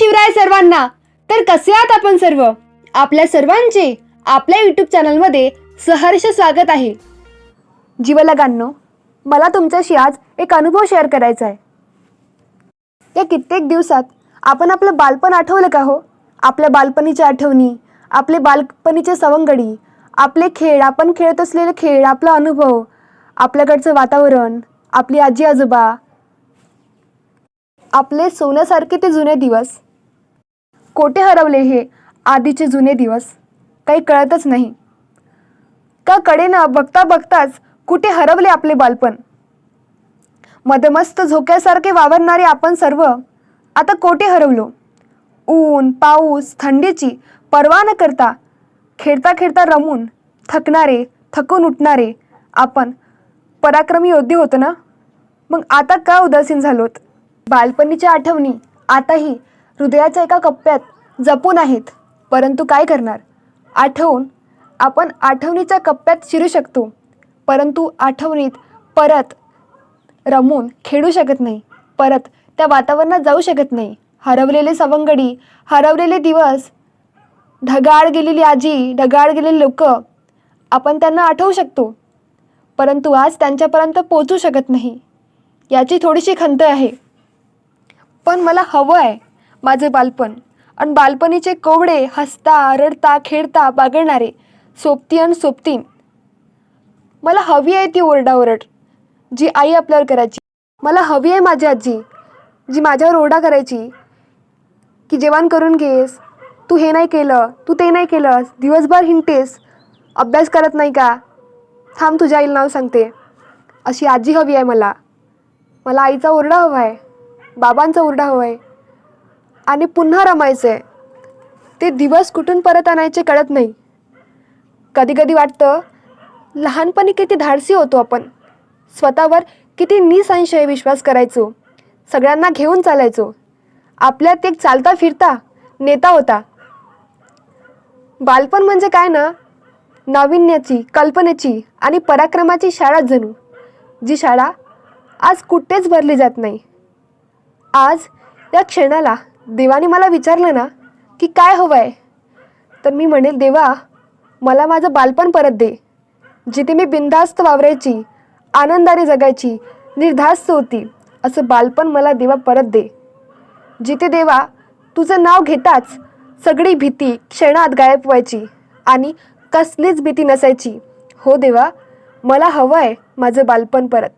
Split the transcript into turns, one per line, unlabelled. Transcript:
शिवराय सर्वांना. तर कसे आहात आपण सर्व? आपल्या सर्वांचे आपल्या यूट्यूब चॅनलमध्ये सहर्ष स्वागत आहे. जीवलगांनो मला तुमच्याशी आज एक अनुभव शेअर करायचा आहे. या कित्येक दिवसात आपण आपलं बालपण आठवलं का हो? आपल्या बालपणीच्या आठवणी आपले बालपणीचे सवंगडी आपले खेळ आपण खेळत असलेले खेळ आपला अनुभव आपल्याकडचं वातावरण आपली आजी आजोबा आपले सोन्यासारखे ते जुने दिवस कोठे हरवले हे? आधीचे जुने दिवस. काही कळतच नाही. का कडेनं बघता बघताच कुठे हरवले आपले बालपण? मदमस्त झोक्यासारखे वावरणारे आपण सर्व आता कोठे हरवलो? ऊन पाऊस थंडीची पर्वा न करता खेळता खेळता रमून थकणारे थकून उठणारे आपण पराक्रमी योद्धे होतो ना? मग आता का उदासीन झालोत? बालपणीच्या आठवणी आताही हृदयाच्या एका कप्प्यात जपून आहेत परंतु काय करणार? आठवून आपण आठवणीच्या कप्प्यात शिरू शकतो परंतु आठवणीत परत रमून खेळू शकत नाही परत त्या वातावरणात जाऊ शकत नाही. हरवलेले सवंगडी हरवलेले दिवस ढगाळ गेलेली आजी ढगाळ गेलेली लोक आपण त्यांना आठवू शकतो परंतु आज त्यांच्यापर्यंत पोचू शकत नाही याची थोडीशी खंत आहे. पण मला हवं आहे माझे बालपण. आणि बालपणीचे कोवडे हसता रडता खेळता बागडणारे सोबती आणि सोबतीन. मला हवी आहे ती ओरडाओरड जी आई आपल्यावर करायची. मला हवी आहे माझी आजी जी माझ्यावर ओरडा करायची की जेवण करून घेस तू हे नाही केलं तू ते नाही केलंस दिवसभर हिंडतेस अभ्यास करत नाही का? थांब तुझ्या आईला नाव सांगते. अशी आजी हवी आहे मला. मला आईचा ओरडा हवा आहे बाबांचा ओरडा हवा आहे आणि पुन्हा रमायचं आहे ते दिवस कुठून परत आणायचे कळत नाही. कधी कधी वाटतं लहानपणी किती धाडसी होतो आपण. स्वतःवर किती निसंशय विश्वास करायचो. सगळ्यांना घेऊन चालायचो. आपल्यात एक चालता फिरता नेता होता. बालपण म्हणजे काय ना? नाविन्याची कल्पनेची आणि पराक्रमाची शाळा जणू जी शाळा आज कुठेच भरली जात नाही. आज या क्षणाला देवाने मला विचारलं ना की काय हवं आहे तर मी म्हणेल देवा मला माझं बालपण परत दे. जिथे मी बिनधास्त वावरायची आनंदाने जगायची निर्धास्त होती असं बालपण मला देवा परत दे. जिथे देवा तुझं नाव घेताच सगळी भीती क्षणात गायब व्हायची आणि कसलीच भीती नसायची. हो देवा मला हवं आहे माझं बालपण परत.